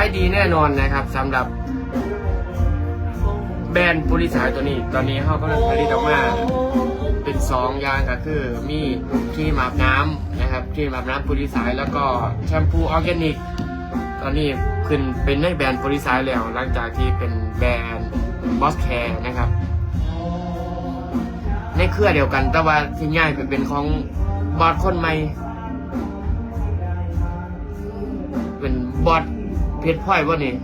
ายดีแน่นอนนะครับสำหรับ แบรนด์ปุริสายตัวนี้ ตอนนี้เขากำลังผลิตออกมา เป็นสองอย่างก็คือมีครีมอาบน้ำนะครับครีมอาบน้ำปุริสายแล้วก็แชมพูออร์แกนิก ตอนนี้ขึ้นเป็นในแบรนด์ปุริสายแล้ว หลังจากที่เป็นแบรนด์บอสแคร์นะครับ ในเครือเดียวกัน แต่ว่าที่ง่ายไปเป็นของบอสคนใหม่ เป็นบอส เพชรพลอยว่านี่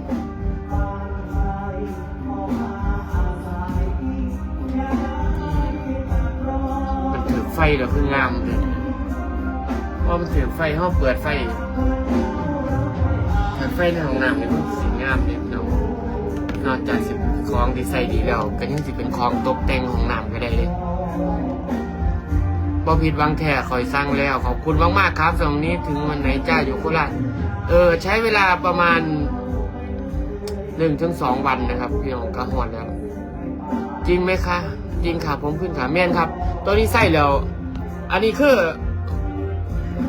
มันถือไฟแล้วคืองามเลยเพราะมันถือไฟห้องเปิดไฟเปิดไฟในห้องน้ำเนี่ยมันสีงามเนี่ยเรานอกจากสิเป็นคลองที่ใส่ดีแล้วก็ยังสิเป็นคลองตกแต่งห้องน้ำก็ได้เลย บ่ผิดวังแท้คอยสร้างแล้ว ขอบคุณมากๆครับสำหรับวันนี้ถึงวันไหนจ้าอยู่โคราชเออ ใช้เวลาประมาณหนึ่งถึงสองวันนะครับ พี่น้องก็หอดแล้ว จริงไหมคะจริงค่ะผมขึ้นขาแม่นครับ ตัวนี้ใส่แล้ว อันนี้คือ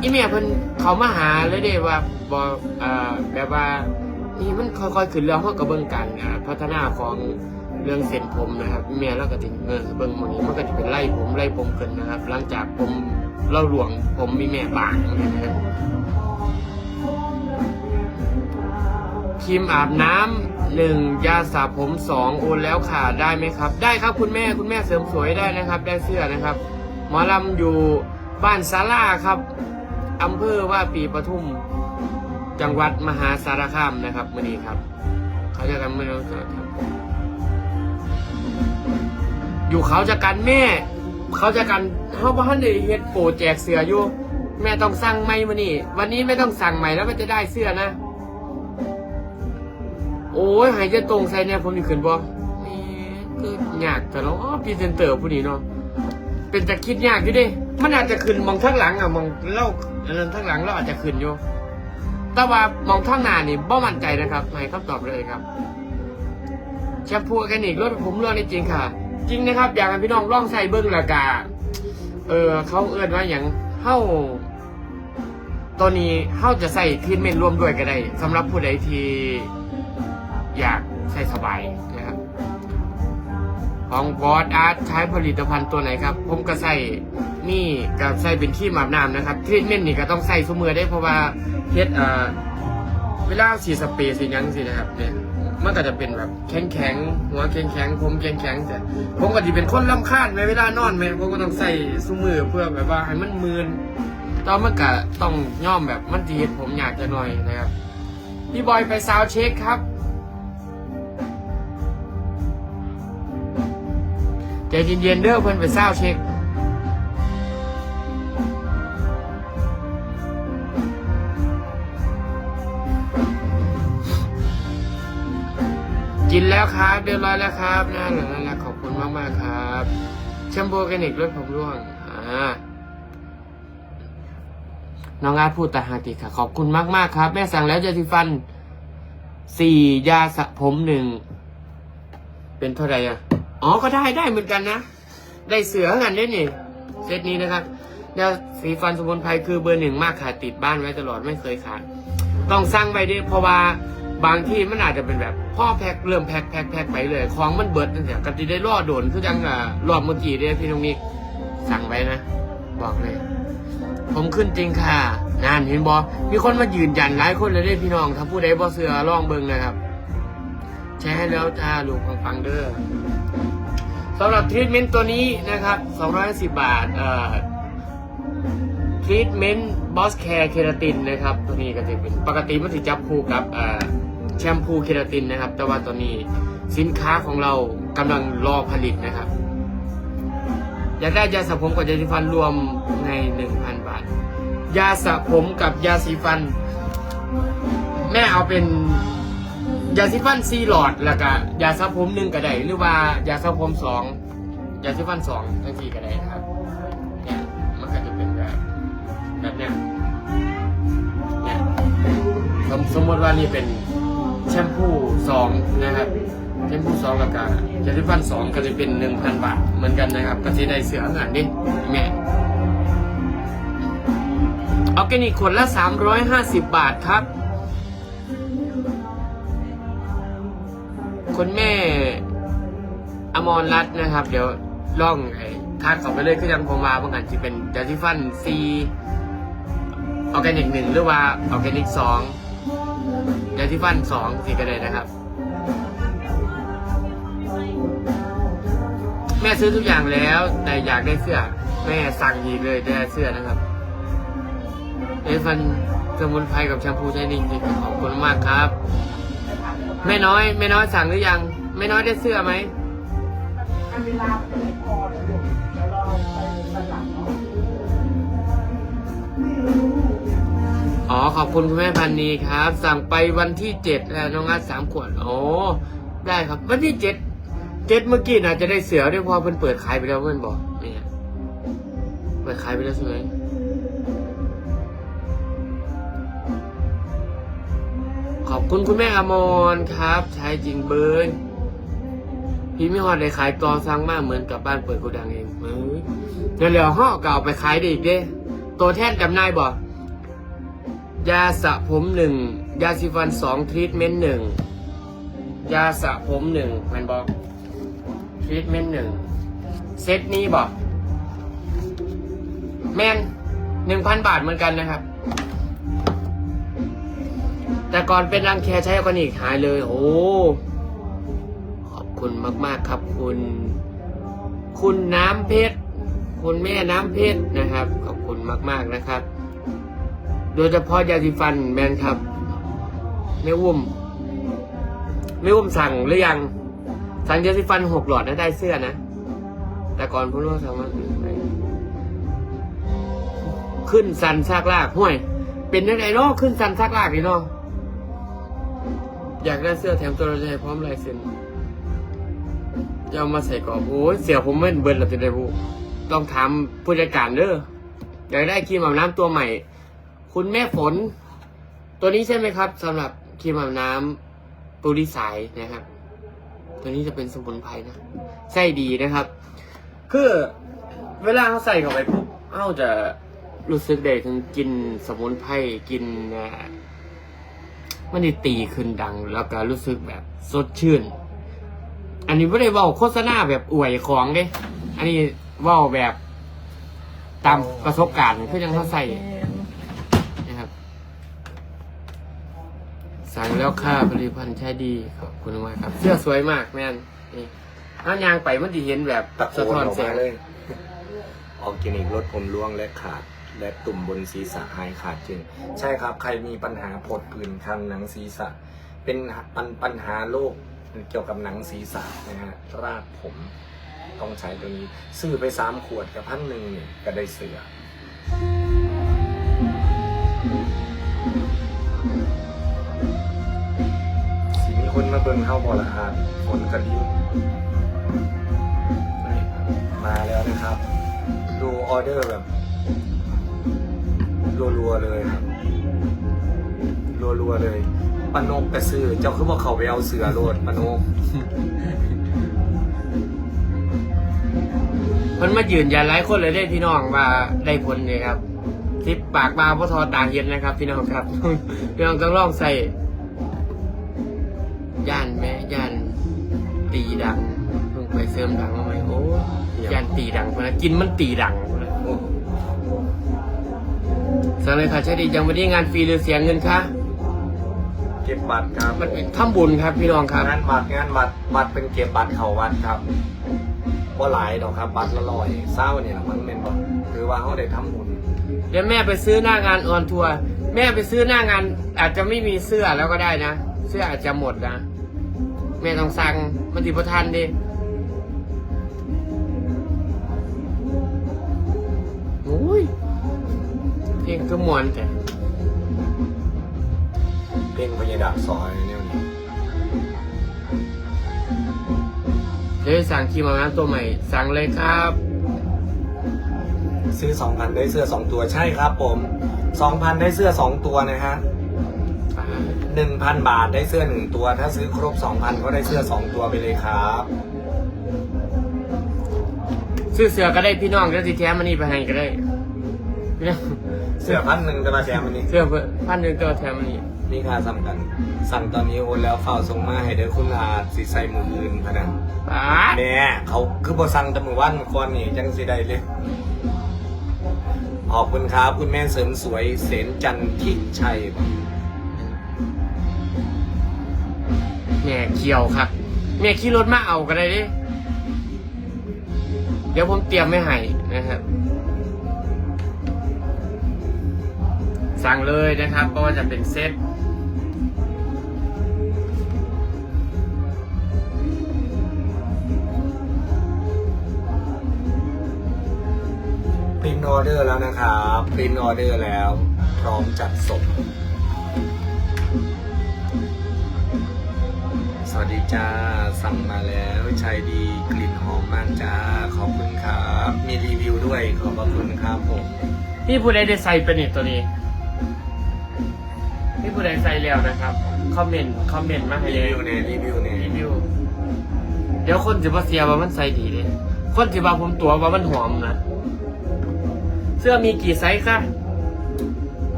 อีเมียเพิ่นเขามาหาเลยเด้ว่าบออ่าแบบว่านี่มันค่อยๆขึ้นแล้วเฮาก็เบิ่งกันพัฒนาของ เรื่องเส้นผมนะครับอีเมียเราก็ถึงเออเบิ่งหมื้นี้มันก็จะเป็นไล่ผมไล่ผมขึ้นนะครับ หลังจากผมเล่าหลวงผมมีแม่บางนะครับครีมอาบน้ำหนึ่งยาสระผมสองโอนแล้วค่ะได้ไหมครับ ได้ครับคุณแม่คุณแม่เสริมสวยได้นะครับ ได้เสื้อนะครับหมอลำอยู่บ้านซาร่าครับอำเภอว่าปีปทุม จังหวัดมหาสารคามนะครับมื่อนี้ครับ เขาจะกันไม่รู้ครับ อยู่เขาจะกันแม่ เขาจะกันเขาบ้านได้เฮ็ดโปรแจกเสืออยู่ แม่ต้องสั่งไหมมื่อนี้วันนี้ไม่ต้องสั่งใหม่แล้วมันจะได้เสื้อนะ โอ้ยหายใจตรงใส่เนี่ยผมนี่ขึ้นบ่นี่คือยากแต่เราอ๋อพรีเซนเตอร์ผู้นี้เนาะเป็นแต่คิดยากอยู่ดิมันอาจจะขึ้นมองข้างหลังอะมองเล่าอันนั้นข้างหลังเราอาจจะขึ้นอยู่แต่ว่ามองข้างหน้านี่บ่มั่นใจนะครับให้คำตอบเลยครับแชมพูออร์แกนิกรสผมรอดจริงค่ะ จริงนะครับ อยากให้พี่น้องลองใส่เบิ้งละกาเออ เขาเอื้อนว่าอย่างเข้าตัวนี้เข้าจะใส่ทรีทเมนต์ร่วมด้วยก็ได้สำหรับผู้ใดที่อยากใช้สบายนะครับของบอสอาร์ตใช้ผลิตภัณฑ์ตัวไหนครับ ผมก็ใส่นี่กับใส่เป็นขี้หมาบน้ำนะครับทรีทเมนต์นี่ก็ต้องใส่สมือได้เพราะว่าเฮ็ดเอ่อเวลาสีสเปรย์สียังสินะครับเนี่ย มันก็จะเป็นแบบแข็งแข็งหัวแข็งแข็งผมแข็งแข็งแต่ผมก็จะเป็นคนลำคาญไหมเวลานอนไหมผมก็ต้องใส่สมือเพื่อแบบว่าให้มันมืนตอนมันก็ต้องย่อมแบบมันดีผมอยากจะหน่อยนะครับพี่บอยไปซาวเช็คครับใจเย็นๆเด้อเพิ่อนไปเศร้าเช็ค กินแล้วครับเรียบร้อยแล้วครับน่าหลังน่ารักขอบคุณมากมากครับแชมพูออร์แกนิกรสผมร่วงอ่าน้องอาร์ตพูดแต่หาติค่ะ ขอบคุณมากมากครับ แม่สั่งแล้วเจทีฟันสี่ยาสระผมหนึ่งเป็นเท่าไหร่อะอ๋อก็ได้ได้เหมือนกันนะ ได้เสือกันด้วยนี่เซตนี้นะครับยาสีฟันสมุนไพรคือเบอร์หนึ่งมากค่ะติดบ้านไว้ตลอดไม่เคยขาดต้องสั่งไปดิเพราะว่า บางที่มันอาจจะเป็นแบบพ่อแพ็คเริ่มแพ็คแพ็คแพ็คไปเลย ของมันเบิดตั้งแต่กติได้รอดโดนคือจังอะรอบเมื่อกี้เนี่ยพี่น้องนิกสั่งไว้นะ บอกเลย ผมขึ้นจริงค่ะนานเห็นบอมีคนมายืนยันหลายคนเลยเด้พี่น้องถ้าผู้ใดบอเสือลองเบิงนะครับแชร์ให้แล้วจ้าลูกฟังฟังเด้อสำหรับทรีทเมนต์ตัวนี้นะครับ210บาทเอ่อทรีทเมนต์บอสแคร์เคราตินนะครับ ตัวนี้ก็จะเป็นปกติมันสิจับคู่กับเอ่อ แชมพูเคราตินนะครับ แต่ว่าตัวนี้สินค้าของเรากำลังรอผลิตนะครับ อยากได้ยาสระผมกับยาสีฟันรวมใน 1,000 บาท ยาสระผมกับยาสีฟัน แม่เอาเป็นยาสีฟันซีหลอดแล้วก็ยาสระผมหนึ่งก็ได้หรือว่ายาสระผมสองยาสีฟันสองทั้งสี่ก็ได้นะครับเนี่ยมันก็จะเป็นแบบแบบเนี้ยเนี่ยสมมติว่านี่เป็น แชมพูสองนะครับแชมพูสองแล้วก็ยาสีฟันสองก็จะเป็นหนึ่งพันบาทเหมือนกันนะครับก็จะได้เสืองานนี่แม่ออร์แกนิกขวดละสามร้อยห้าสิบบาทครับคุณแม่อมรรัตน์นะครับ เดี๋ยวล่องไอ้ทักเข้าไปเลยคือยังผมมาบางอันที่เป็นยาที่ฟันซีออร์แกนิกหนึ่งหรือว่าออร์แกนิกสอง ยาที่ฟันสองสีก็ได้นะครับ แม่ซื้อทุกอย่างแล้ว แต่อยากได้เสื้อ แม่สั่งอีกเลยได้เสื้อนะครับเอฟันสมุนไพรกับแชมพูใช้ดีจริงๆขอบคุณมากครับ แม่น้อยแม่น้อยสั่งหรือยังแม่น้อยได้เสื้อไหม อ๋อขอบคุณคุณแม่พันนีครับ สั่งไปวันที่เจ็ดแล้วน้องอาร์สามขวดโอ้ได้ครับ วันที่เจ็ดเจ็ดเมื่อกี้น่าจะได้เสือด้วยเพอเพิ่นเปิดขายไปแล้วเพื่อนบอกเนี่ยเปิดขายไปแล้วใช่ไหมขอบคุณคุณแม่อมรครับใช้จริงเบิร์นพี่มิฮอดได้ขายกอสร้างมากเหมือนกับบ้านเปิดโกดังเองเอ้ยเดี๋ยวเหลือห่อก็เอาไปขายได้อีกเด้ตัวแท่นจำนายบอก ยาสระผมหนึ่งยาสีฟันสองทรีทเมนต์หนึ่งยาสระผมหนึ่งแมนบอกทรีทเมนต์หนึ่งเซตนี้บอกแมนหนึ่งพันบาทเหมือนกันนะครับ แต่ก่อนเป็นรังแคใช้ออร์แกนิกหายเลยโอ้ขอบคุณมาก ๆ ครับคุณ คุณน้ำเพชรคุณแม่น้ำเพชรนะครับ ขอบคุณมาก ๆนะครับ โดยเฉพาะยาสีฟันแมนครับไม่วุ้มไม่วุ้มสั่งหรือยังสั่งยาสีฟันหกหลอดนะได้เสื้อนะ แต่ก่อนพูดว่าสั่งมาขึ้นสันซากลากห้วย เป็นยังไงเนาะขึ้นสันซากลากนี่เนาะอยากได้เสื้อแถมตัวเราจะให้พร้อมลายเซ็นจะเอามาใส่กรอบโอ้ยเสียผมไม่เบิร์นหรอกจะได้บูต้องถามผู้จัดการเด้ออยากได้ครีมอาบน้ำตัวใหม่ คุณแม่ฝน ตัวนี้ใช่ไหมครับสำหรับครีมอาบน้ำปูริสายนะครับ ตัวนี้จะเป็นสมุนไพรนะใช่ดีนะครับ คือเวลาเขาใส่เข้าไปปุ๊บเขาจะรู้สึกได้ถึงกินสมุนไพรกินอ่ามันได้ตีขึ้นดัง แล้วก็รู้สึกแบบสดชื่น อันนี้ไม่ได้ว่าโฆษณาแบบอวยของเด้ อันนี้ว่าแบบตามประสบการณ์คือยังเขาใส่ นะครับ สั่งแล้วค่าผลิตภัณฑ์ใช้ดีขอบคุณมากครับ เสื้อสวยมากแม่นนี่ถ้ายางไปมันดีเห็นแบบตะโกสะนท้อนออกแสมางเลยออร์แกนิกลดผมร่วงและขาด และตุ่มบนศีรษะหายขาดจริง ใช่ครับ ใครมีปัญหาผดผื่นคันหนังศีรษะ เป็นปัญปัญหาโรคเกี่ยวกับหนังศีรษะนะฮะรากผมต้องใช้ตัวนี้ ซื้อไปสามขวดกับพันหนึ่งเนี่ยก็ได้เสือ คนมาเบิ่งเข้าบอละอาดฝนกระดิ่งมาแล้วนะครับ ดูออเดอร์แบบรัวๆเลยครับรัวๆเลยปนกกระซื้อเจ้าคือบอกเขาไปเอาเสือโลดปนกมันมายืนยันหลายคนเลยได้พี่น้องว่าได้ผลเลยครับทิปปากมาพ่อทอตาเห็นนะครับ พี่น้องครับพี่น้องต้องลองใส่ ย่านแม่ย่านตีดังเพิ่งไปเสริมดังมาไหมโอ้ย่านตีดังพอนะกินมันตีดังพอนะโอ้สั่งเลยค่ะใช่ดีจังวันนี้งานฟรีหรือเสียเงินคะเก็บบัตรครับมันเป็นทำบุญครับพี่น้องครับงานบัตรงานบัตรบัตรเป็นเก็บบัตรเขาวัดครับว่าหลายดอกครับบัตรละร้อยเศร้าเนี่ยมันเป็นบอกคือว่าเขาได้ทำบุญเดี๋ยวแม่ไปซื้อหน้างานออนทัวร์แม่ไปซื้อหน้างานอาจจะไม่มีเสื้อแล้วก็ได้นะ เสื้ออาจจะหมดนะ แม่ต้องสั่งมันติดประทันดิโอ้ยเพลงก็มวนแต่เพลงพญาดาบซอยเนี่ยนี่เดี๋ยวสั่งครีมอาบน้ำตัวใหม่ สั่งเลยครับ ซื้อสองพันได้เสื้อสองตัวใช่ครับผมสองพันได้เสื้อสองตัวนะฮะ หนึ่งพันบาทได้เสื้อหนึ่งตัว ถ้าซื้อครบสองพันก็ได้เสื้อสองตัวไปเลยครับ ซื้อเสื้อก็ได้พี่น้องก็สิแถมมันนี่ไปให้ก็ได้พี่น้องเสื้อพันหนึ่งจะมาแชร์มันนี้ เสื้อเพื่อพันหนึ่งก็แถมมันนี่มีค่าซ้ำกันสั่งตอนนี้โอนแล้วฝ่ากส่งมาให้เด้อคุณอาสีใส่มืออื่นพะนะป้าดแม่เขาคือบ่สั่งแต่มือวันก่อนนี่จังสิได้เลย ขอบคุณครับ คุณแม่เสริมสวยเสนจันทิชัย แม่เขียวครับแม่ขี่รถมาเอาก็ได้ดิเดี๋ยวผมเตรียมไม่ให้นะครับ สั่งเลยนะครับก็จะเป็นเซตปรินออเดอร์แล้วนะครับปรินออเดอร์แล้ว พร้อมจัดส่ง วัสดีจ้า สั่งมาแล้วใช้ดีกลิ่นหอมมากจ้า ขอบคุณครับ มีรีวิวด้วยขอบพระคุณครับผม พี่ผู้ใดได้ใส่เป็นนี่ตัวนี้ พี่ผู้ใดใส่แล้วนะครับ คอมเมนต์ คอมเมนต์มาให้รีเลยวิวเนี่ยรีวิวเนี่ยรีวิว เดี๋ยวคนจะมาเสียว่ามันใส่ดีเลยคนจะมาผมตัวว่ามันหอมนะ เสื้อมีกี่ไซส์คะ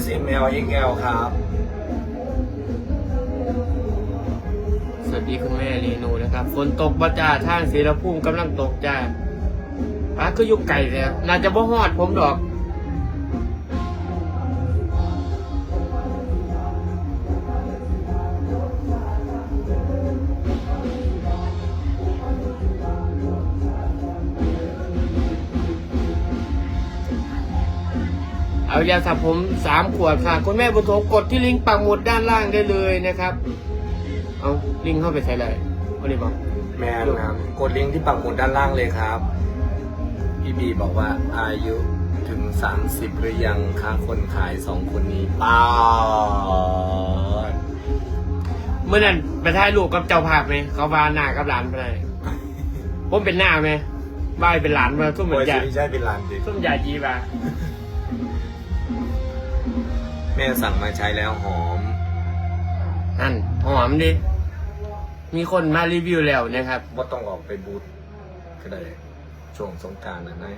S M L X L ครับ สวัสดีคุณแม่เรนูนะครับ ฝนตกบ่จ้าทางศรีละพุ่มกำลังตกจ้าป้าก็อยุกไก่แล้วน่าจะบ่ฮอดผมดอก เอายาสระผมสามขวดค่ะ คุณแม่บุญโถกดที่ลิงก์ปักหมุดด้านล่างได้เลยนะครับ เอาลิงก์เข้าไปใส่เลยเอาดิบอกแมนครับกดลิงก์ที่ปักหมุดด้านล่างเลยครับ พี่บีบอกว่าอายุถึง 30 หรือยังคะคนขายสองคนนี้ป้าดเมื่อนั้นไปถ่ายรูปกับเจ้าภาพไหมเขาว่าหน้ากับหลานไปไหนผมเป็นหน้าไหมบ้ายเป็นหลานมาทุ่มเหมืโอ้อยนใหญ่ไม่ใช่เป็นร้านดิทุ่มใหญ่จีบาแม่สั่งมาใช้แล้วหอม นั่นหอมดิ มีคนมารีวิวแล้วนะครับ ว่าต้องออกไปบูธก็ได้ช่วงสงกรารนะนาย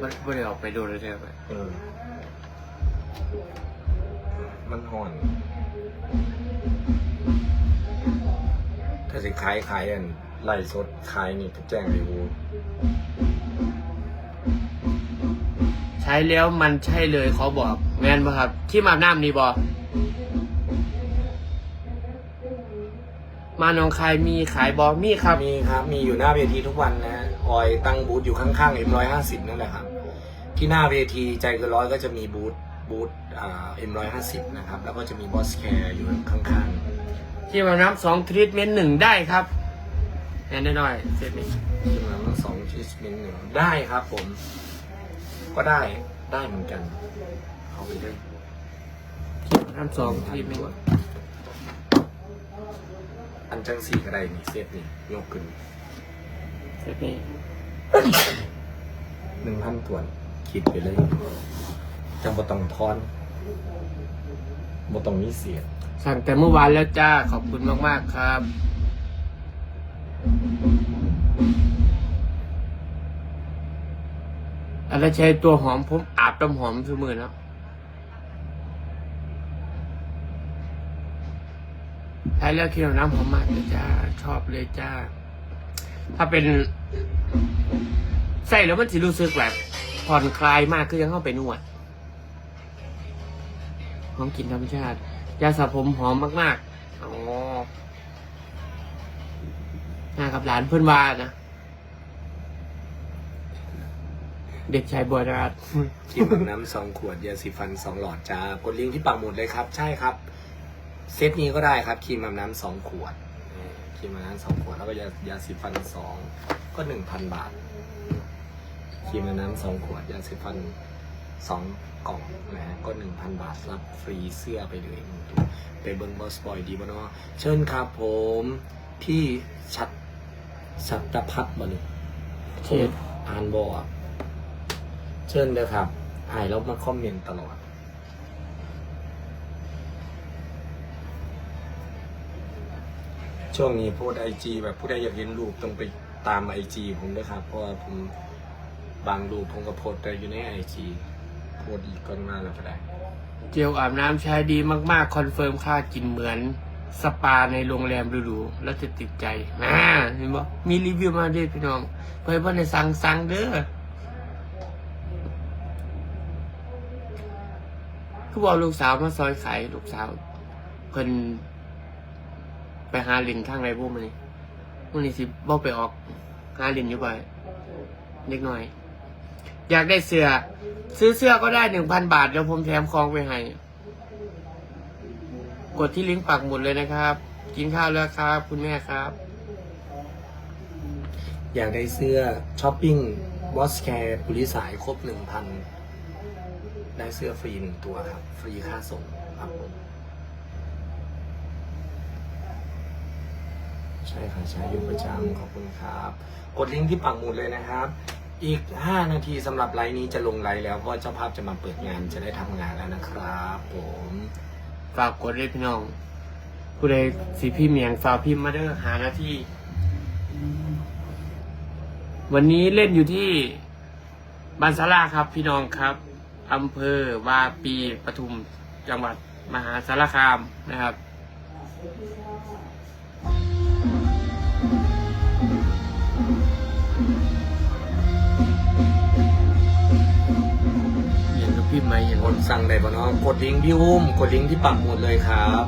มันไม่ได้ออกไปดูเลยเถอะเออมันห่อน ถ้าสิขายขายอันไล่สดขายนี่ก็แจ้งรีวิวใช้แล้วมันใช่เลยเขาบอก แมนป่ะครับที่มาบน้ำนี่บอ มาหนองคายมีขายบอมีครับ มีครับ มีอยู่หน้าเวทีทุกวันนะฮะออยตั้งบูธอยู่ข้างๆ M150 นั่นแหละครับ ที่หน้าเวทีใจเกินร้อยก็จะมีบูธบูธอ่า M150 นะครับ แล้วก็จะมีบอสแคร์อยู่ข้างที่มาบน้ำสองทรีทเมนต์หนึ่งได้ครับแอนน้อยๆเสร็จนี้ๆที่มาทั้งสองชิสมินหนึ่งได้ครับผม ก็ได้ได้เหมือนกันเอาไปเลยที่มาบน้ำสองทรีทเมนต์ อันจังสี่ก็ได้นี่เซตนี่ยกขึ้นเสร็จนี้หนึ่งพันถ้วนคิดไปเลยจังบ่ต้องทอนบ่ต้องมีเสียสั่งแต่เมื่อวานแล้วจ้า ขอบคุณมาก ๆ ครับอะไรใช้ตัวหอมผมอาบน้ำหอมทุกมือแล้วใช้แล้วคิดว่าน้ำหอมมากเลยจ้า ชอบเลยจ้า ถ้าเป็นใส่แล้วมันสิรู้สึกแบบผ่อนคลายมากคือยังเข้าไปนวดหอมกลิ่นธรรมชาติ ยาสระผมหอมมากๆอ๋อหน้ากับหลานเพื่อนว่านะ เด็กชายบัวราชครีมอาบน้ำสองขวดยาสีฟันสองหลอดจ้ากดลิงก์ที่ปักหมุดเลยครับ ใช่ครับ เซตนี้ก็ได้ครับครีมอาบน้ำสองขวดเออครีมอาบน้ำสองขวดแล้วก็ยายาสีฟันสองก็หนึ่งพันบาทครีมอาบน้ำสองขวดยาสีฟันสองกล่องนะฮะก็หนึ่งพันบาทรับฟรีเสื้อไปเลยหนึ่งตัวไปเบิ้งบอสบอยดีบ่เนาะเชิญครับผมพี่ชัดชัดตพัฒน์มาเลยเชิญอ่านบออกเชิญเลยครับอ่านแล้วมาคอมเมนต์ตลอด ช่วงนี้โพสไอจีแบบผู้ใดอยากเห็นรูปต้องไปตามไอจีผมด้วยครับ เพราะว่าผมบางรูปผมก็โพสต์ได้อยู่ในไอจีโพสต์อีกก็มาแล้วก็ได้ เจลอาบน้ำใช้ดีมากๆ คอนเฟิร์มค่ากินเหมือนสปาในโรงแรมหรูๆแล้วจะติดใจอ่าเห็นบ่มีรีวิวมาด้วยพี่น้อง เพื่อนเพื่อนในสั่งสั่งเด้อคือบอกลูกสาวมาซอยขายลูกสาวเพิ่น ไปหาลินข้างในพวกมันนี่พวกนี้สิบ่ไปออกหาลินอยู่บ่อยเล็กน้อย อยากได้เสื้อซื้อเสื้อก็ได้หนึ่งพันบาท เดี๋ยวผมแถมของไปให้กดที่ลิงก์ปักหมุดเลยนะครับ กินข้าวแล้วครับ คุณแม่ครับ อยากได้เสื้อช้อปปิ้งบอสแคร์ปุริสายครบหนึ่งพันได้เสื้อฟรีหนึ่งตัวครับ ฟรีค่าส่งครับผม ช่ค่ะใช้อยู่ประจำขอบคุณครับ กดลิงก์ที่ปักหมุดเลยนะครับ อีก 5 นาทีสำหรับไลน์นี้จะลงไลน์แล้วเพราะเจ้าภาพจะมาเปิดงานจะได้ทำงานแล้วนะครับผมฝากกดด้วยพี่น้อง ผู้ใดสีพี่เมียงฝากพิมพ์มาเด้อหาหน้าที่ วันนี้เล่นอยู่ที่บานซาราครับพี่น้องครับอำเภอวาปีปทุมจังหวัดมหาสารคามนะครับ เห็นกับพี่ไหมเห็นกดสั่งได้ปะเนาะกดลิงก์พี่อุ้มกดลิงก์ที่ปักหมุดเลยครับ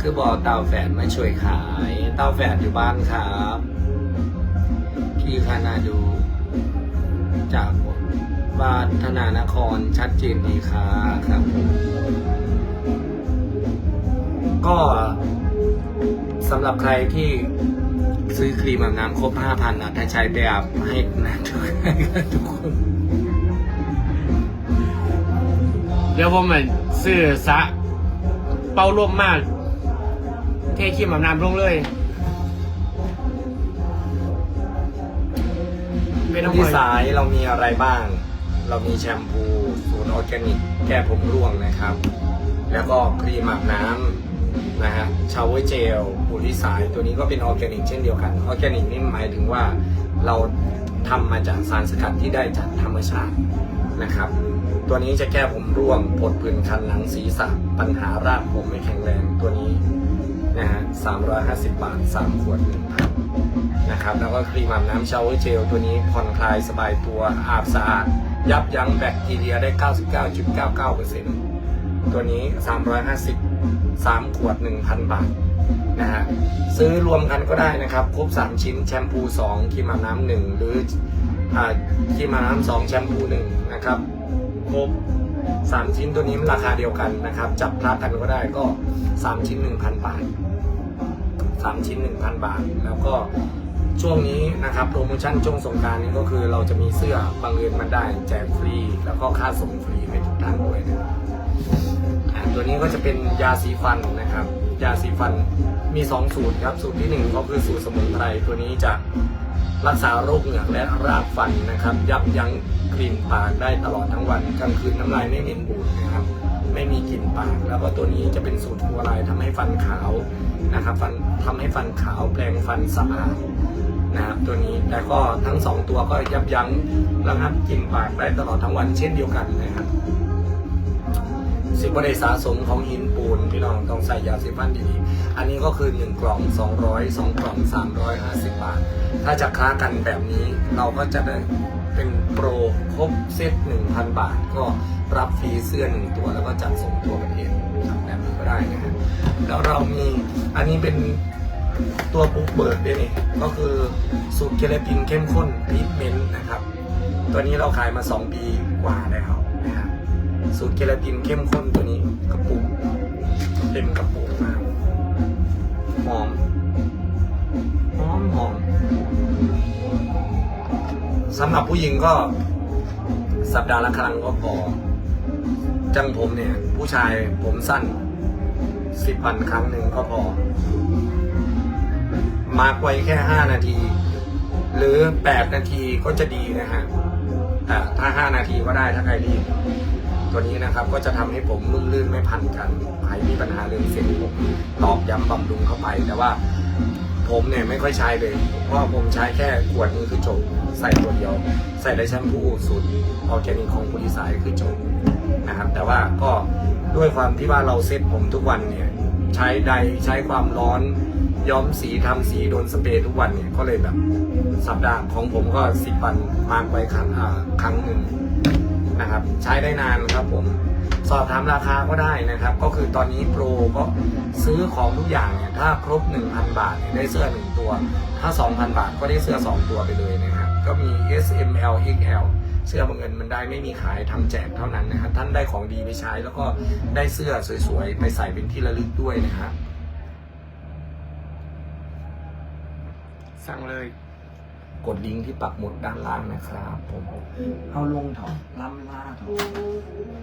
คือบอกเตาแฝดมาช่วยขาย เตาแฝดอยู่บ้านครับพี่คานาดู จากบ้านธนานครชัดเจนดีค่ะครับ ก็สำหรับใครที่ซื้อครีมอาบน้ำครบ 5,000นะถ้าใช้ไปอาบให้นะทุกคน เดี๋ยวผมมันซื้อสะ เป่าลมมาก เทขี้มอาบน้ำลงเลยไม่ต้องที่คอยสายเรามีอะไรบ้าง เรามีแชมพูสูตรออร์แกนิก แก้ผมร่วงนะครับ แล้วก็ครีมอาบน้ำนะฮะชาวเวอร์เจลปูริสายตัวนี้ก็เป็นออร์แกนิกเช่นเดียวกัน ออร์แกนิกนี่หมายถึงว่าเราทำมาจากสารสกัดที่ได้จากธรรมชาตินะครับ ตัวนี้จะแก้ผมร่วงผดผื่นคันหลังศีรษะปัญหารากผมไม่แข็งแรงตัวนี้นะฮะ350บบาท3ขวด1,000นะครับแล้วก็ครีมอาบน้ำชาวเวอร์เจลตัวนี้ผ่อนคลายสบายตัวอาบสะอาด ยับยั้งแบคทีเรียได้ 99.99%ตัวนี้ 350 3 ขวด 1,000 บาทนะฮะซื้อรวมกันก็ได้นะครับครบ 3 ชิ้นแชมพู 2ครีมอาบน้ำ1หรือครีมอาบน้ำ2แชมพู1นะครับ ครบ 3 ชิ้นตัวนี้ราคาเดียวกันนะครับ จับพลากันก็ได้ก็ 3 ชิ้น 1,000 บาทสามชิ้น 1,000 บาท แล้วก็ช่วงนี้นะครับโปรโมชั่นช่วงสงการนี้ก็คือเราจะมีเสื้อบางเรือนมันได้แจกฟรี แล้วก็ค่าส่งฟรีให้ทุกท่านด้วยนะครับตัวนี้ก็จะเป็นยาสีฟันนะครับ ยาสีฟันมี 2 สูตรครับ สูตรที่ 1 ก็คือสูตรสมุนไพรตัวนี้จะ รักษาโรคเหงือกและรากฟันนะครับ ยับยั้งกลิ่นปากได้ตลอดทั้งวันกลางคืนน้ำลายไม่เหม็นบูดนะครับ ไม่มีกลิ่นปาก แล้วก็ตัวนี้จะเป็นสูตรฟัวลายทำให้ฟันขาวนะครับฟันทำให้ฟันขาวแปลงฟันสะอาดนะครับตัวนี้แต่ก็ทั้งสองตัวก็ยับยั้งระงับกลิ่นปากได้ตลอดทั้งวันเช่นเดียวกันนะครับสิบริสะสมของหินปูนพี่น้อง ใส่ยาสีฟันดีๆอันนี้ก็คือ 1 กล่อง 200 2 กล่อง 350 บาท ถ้าจะค้ากันแบบนี้เราก็จะได้เป็นโปรครบเซต1,000 บาท ก็รับฟรีเสื้อหนึ่งตัวแล้วก็จัดส่งตัวกันเองทำแบบนี้ก็ได้นะฮะแล้วเรามีอันนี้เป็นตัวบุกเบิร์ดด้วยนี่ก็คือสูตรเคลปินเข้มข้นพีทเมนต์นะครับ ตัวนี้เราขายมา 2 ปีกว่าแล้วนะครับสูตรเคลปินเข้มข้นตัวนี้กระปุก เต็มกระปุกมากหอมหอมหอมสำหรับผู้หญิงก็สัปดาห์ละครั้งก็พอจังผมเนี่ย ผู้ชายผมสั้นสิบวันครั้งหนึ่งก็พอ มาไว้แค่ห้านาที หรือแปดนาทีก็จะดีนะฮะแต่ถ้าห้านาทีก็ได้ถ้าใครรีบ ตัวนี้นะครับก็จะทำให้ผมนุ่มลื่นไม่พันกันใครมีปัญหาเรื่องเส้นผมตอกย้ำบำรุงเข้าไป แต่ว่าผมเนี่ยไม่ค่อยใช้เลย เพราะผมใช้แค่ขวดนี้คือจบใส่ตัวเดียว ใส่ได้แชมพูสูตรออร์แกนิกของคุณดีไซน์คือจบนะครับ แต่ว่าก็ด้วยความที่ว่าเราเซ็ตผมทุกวันเนี่ยใช้ใดใช้ความร้อนย้อมสีทำสีโดนสเปรย์ทุกวันเนี่ยก็เลยแบบสัปดาห์ของผมก็สิบวันมากไว้ครั้งครั้งหนึ่ง นะครับ ใช้ได้นานครับผมสอบถามราคาก็ได้นะครับ ก็คือตอนนี้โปรก็ซื้อของทุกอย่างเนี่ยถ้าครบ 1,000 บาทเนี่ยได้เสื้อ 1 ตัว ถ้า 2,000 บาทก็ได้เสื้อ 2 ตัวไปเลยนะครับ ก็มี S M L X L เสื้อบางเงินมันได้ไม่มีขายทำแจกเท่านั้นนะครับ ท่านได้ของดีไปใช้แล้วก็ได้เสื้อสวยๆ ไปใส่เป็นที่ระลึกด้วยนะครับสั่งเลย กดลิงก์ที่ปักหมุดด้านล่างนะครับ ผม เอาลงเถอะล้ำล่าเถอะ